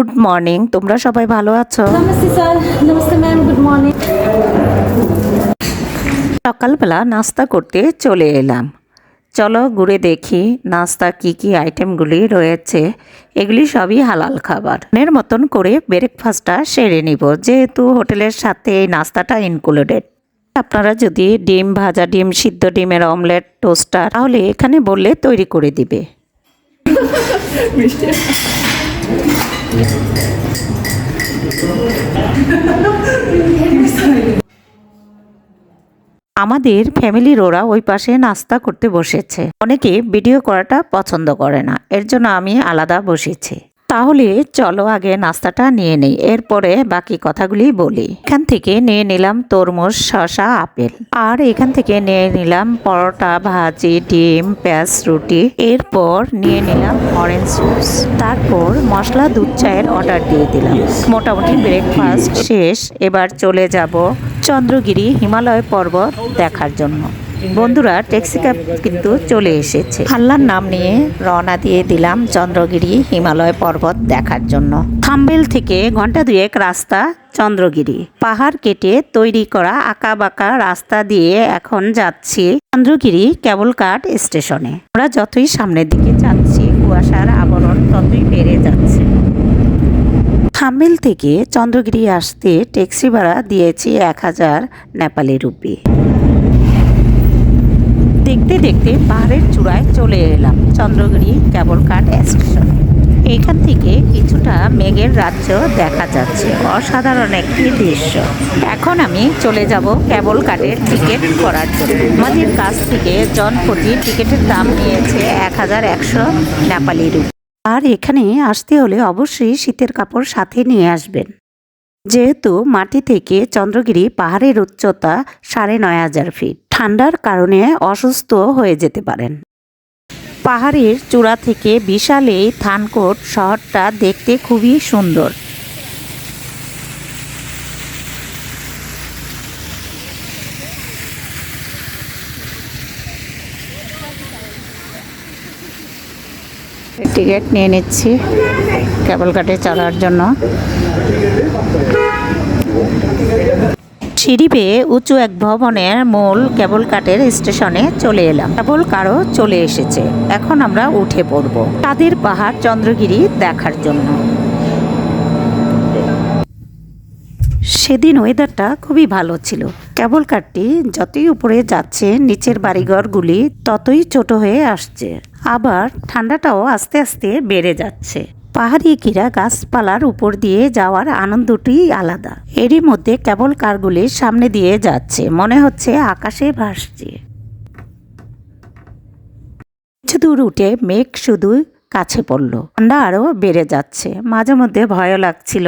Good morning তোমরা সবাই ভালো আছো? সকালবেলা নাস্তা করতে চলে এলাম। চলো ঘুরে দেখি নাস্তা কি কি আইটেমগুলি রয়েছে। এগুলি সবই হালাল খাবার। মনের মতন করে ব্রেকফাস্টটা সেরে নিব। যেহেতু হোটেলের সাথে এই নাস্তাটা ইনক্লুডেড আপনারা যদি ডিম ভাজা ডিম সিদ্ধ ডিমের অমলেট টোস্টার তাহলে এখানে বললে তৈরি করে দিবে। আমাদের ফ্যামিলির ওরা ওই পাশে নাস্তা করতে বসেছে। অনেকে ভিডিও করাটা পছন্দ করে না। এর জন্য আমি আলাদা বসেছি। তাহলে চলো আগে নাস্তাটা নিয়ে নেই, এরপরে বাকি কথাগুলি বলি। এখান থেকে নিয়ে নিলাম তরমুজ, শসা, আপেল। আর এখান থেকে নিয়ে নিলাম পরোটা, ভাজি, ডিম, পেঁয়াজ, রুটি। এরপর নিয়ে নিলাম অরেঞ্জ জুস তারপর মশলা, দুধ, চায়ের অর্ডার দিয়ে দিলাম। মোটামুটি ব্রেকফাস্ট শেষ। এবার চলে যাব চন্দ্রগিরি হিমালয় পর্বত দেখার জন্য। বন্ধুরা ট্যাক্সি ক্যাব কিন্তু চলে এসেছে। আল্লাহর নাম নিয়ে রওনা দিয়ে দিলাম চন্দ্রগিরি হিমালয় পর্বত দেখার জন্য। থাম্বেল থেকে ঘণ্টা দুয়েক রাস্তা চন্দ্রগিরি। পাহাড় কেটে তৈরি করা আঁকা বাঁকা রাস্তা দিয়ে এখন যাচ্ছি চন্দ্রগিরি কেবল কার্ড স্টেশনে। আমরা যতই সামনের দিকে যাচ্ছি, কুয়াশার আবরণ ততই বেড়ে যাচ্ছে। থাম্বেল থেকে চন্দ্রগিরি আসতে ট্যাক্সি ভাড়া দিয়েছি এক হাজার নেপালি রুপি। দেখতে দেখতে পাহাড়ের চূড়ায় চলে এলাম, চন্দ্রগিরি কেবল কার্ড স্টেশনে। এখান থেকে কিছুটা মেঘের রাজ্য দেখা যাচ্ছে, অসাধারণ একটি দৃশ্য। এখন আমি চলে যাব কেবল কার্ডের টিকিট করার জন্য। আমাদের কাছ থেকে জনপ্রতি টিকিটের দাম নিয়েছে এক হাজার একশো নেপালি রুপি। আর এখানে আসতে হলে অবশ্যই শীতের কাপড় সাথে নিয়ে আসবেন। যেহেতু মাটি থেকে চন্দ্রগিরি পাহাড়ের উচ্চতা সাড়ে নয় হাজার ফিট। ঠান্ডার কারণে অসুস্থ হয়ে যেতে পারেন। পাহাড়ের চূড়া থেকে বিশাল এই থানকোট শহরটা দেখতে খুবই সুন্দর। টিকিট নিয়ে নিচ্ছি কেবল কাটে চলার জন্য। সিঁড়ি পেয়ে উঁচু এক ভবনের মূল কেবল কাটের স্টেশনে চলে এলাম। কেবল কারও চলে এসেছে। এখন আমরা উঠে পড়ব। তাদের পাহাড় চন্দ্রগিরি দেখার জন্য। সেদিন ওয়েদারটা খুবই ভালো ছিল। কেবল কারটি যতই উপরে যাচ্ছে, নিচের বাড়িঘরগুলি ততই ছোট হয়ে আসছে। আবার ঠান্ডাটাও আস্তে আস্তে বেড়ে যাচ্ছে। পাহাড়ি কিরা গাছপালার উপর দিয়ে যাওয়ার আনন্দটি আলাদা। এরই মধ্যে কেবল কারগুলি সামনে দিয়ে যাচ্ছে, মনে হচ্ছে আকাশে ভাসছে। কিছু দূর উঠে মেঘ শুধু কাছে পড়ল। ঠান্ডা আরও বেড়ে যাচ্ছে, মাঝে মধ্যে ভয় লাগছিল,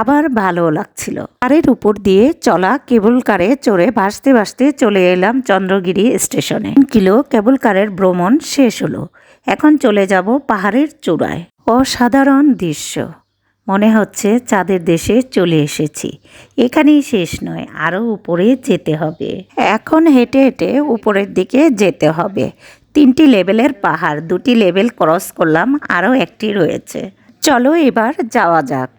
আবার ভালো লাগছিল। কারের উপর দিয়ে চলা কেবল কারে চড়ে ভাসতে ভাসতে চলে এলাম চন্দ্রগিরি স্টেশনে। কিলো কেবল কারের ভ্রমণ শেষ হলো, এখন চলে যাব পাহাড়ের চূড়ায়। অসাধারণ দৃশ্য। মনে হচ্ছে চাঁদের দেশে চলে এসেছি। এখানেই শেষ নয়, আরও উপরে যেতে হবে। এখন হেঁটে হেঁটে উপরের দিকে যেতে হবে। তিনটি লেভেলের পাহাড়, দুটি লেভেল ক্রস করলাম, আরও একটি রয়েছে। চলো এবার যাওয়া যাক।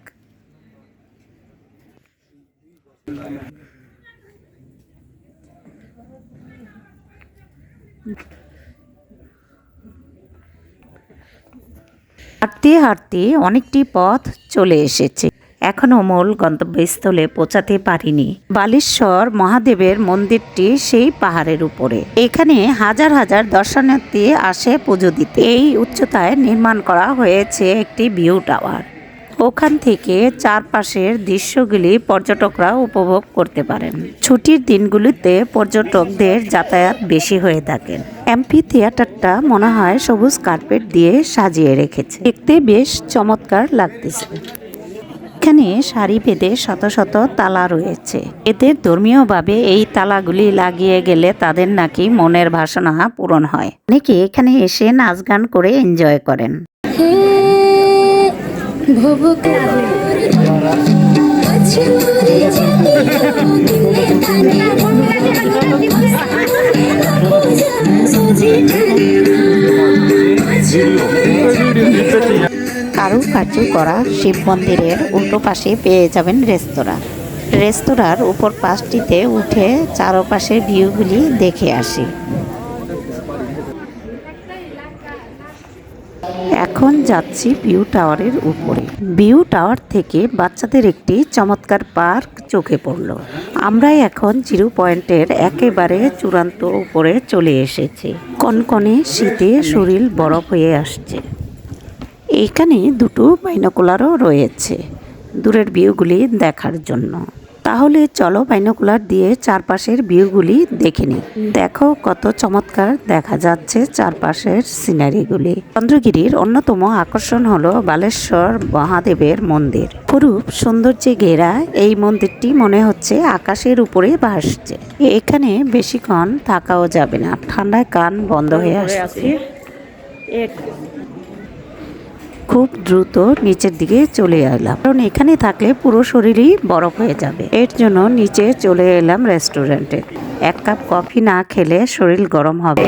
হাঁটতে হাঁটতে অনেকটি পথ চলে এসেছে। এখনও মূল গন্তব্যস্থলে পৌঁছাতে পারিনি। বালেশ্বর মহাদেবের মন্দিরটি সেই পাহাড়ের উপরে। এখানে হাজার হাজার দর্শনার্থী আসে পুজো দিতে। এই উচ্চতায় নির্মাণ করা হয়েছে একটি ভিউ টাওয়ার। ওখান থেকে চারপাশের দৃশ্যগুলি পর্যটকরা উপভোগ করতে পারেন। ছুটির দিনগুলিতে পর্যটকদের যাতায়াত বেশি হয়ে থাকেন এমপি থিয়েটারটা মনে হয় সবুজ কার্পেট দিয়ে সাজিয়ে রেখেছে। দেখতে বেশ চমৎকার লাগতেছে। এখানে সারি বেঁধে শত শত তালা রয়েছে। এদের ধর্মীয়ভাবে এই তালাগুলি লাগিয়ে গেলে তাদের নাকি মনের বাসনা পূরণ হয়। অনেকে এখানে এসে নাচ গান করে এনজয় করেন। করা শিব মন্দিরের উল্টো পাশে পেয়ে যাবেন রেস্তোরাঁ। রেস্তোরাঁর উপর পাশটিতে উঠে চারপাশের ভিউগুলি দেখে আসি। এখন যাচ্ছি ভিউ টাওয়ারের উপরে। ভিউ টাওয়ার থেকে বাচ্চাদের একটি চমৎকার পার্ক চোখে পড়ল। আমরা এখন জিরো পয়েন্টের একেবারে চূড়ান্ত উপরে চলে এসেছি। কনকনে শীতে শরীর বরফ হয়ে আসছে। এইখানে দুটো বাইনোকুলারও রয়েছে। দূরের ভিউগুলি দেখার জন্য। তাহলে চলো বাইনোকুলার দিয়ে চারপাশের ভিউগুলি দেখে নিই। দেখো কত চমৎকার দেখা যাচ্ছে চারপাশের সিনারিগুলি। চন্দ্রগিরির অন্যতম আকর্ষণ হলো বালেশ্বর মহাদেবের মন্দির। পুরুপ সৌন্দর্যে ঘেরা এই মন্দিরটি মনে হচ্ছে আকাশের উপরে ভাসছে। এখানে বেশিক্ষণ থাকাও যাবে না। ঠান্ডায় কান বন্ধ হয়ে আসছে। খুব দ্রুত নিচের দিকে চলে এলাম। কারণ এখানে থাকলে পুরো শরীরই বরফ হয়ে যাবে। এর জন্য নিচে চলে এলাম রেস্টুরেন্টে। এক কাপ কফি না খেলে শরীর গরম হবে।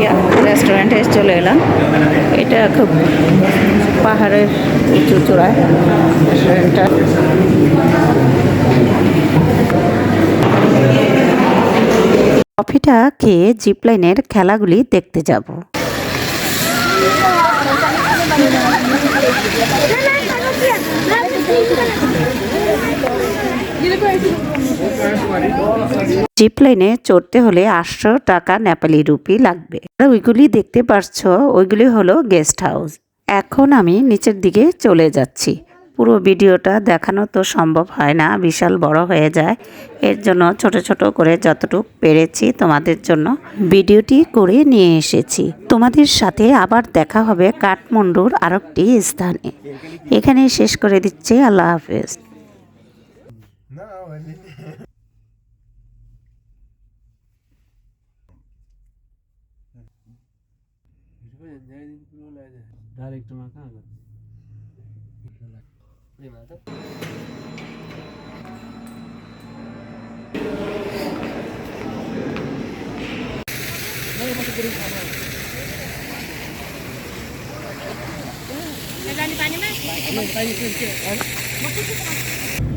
রেস্টুরেন্টে চলে এলাম। এটা খুব পাহাড়ের উঁচু চূড়ায় রেস্টুরেন্টটা। কফিটা খেয়ে জিপলাইনের খেলাগুলি দেখতে যাব। জিপ লাইনে চড়তে হলে আটশো টাকা নেপালি রুপি লাগবে। ওইগুলি দেখতে পারছ, ওইগুলি হলো গেস্ট হাউস এখন আমি নিচের দিকে চলে যাচ্ছি। পুরো ভিডিওটা দেখানো তো সম্ভব হয় না বিশাল বড় হয়ে যায় এর জন্য ছোট ছোট করে যতটুকু পেরেছি তোমাদের জন্য ভিডিওটি করে নিয়ে এসেছি তোমাদের সাথে আবার দেখা হবে কাঠমান্ডুর আরেকটি স্থানে এখানে শেষ করে দিচ্ছি আল্লাহ হাফেজ डायरेक्ट मा कहाँ Примата. Naglalipani mas? Naglalipani mas. Magpupo ka.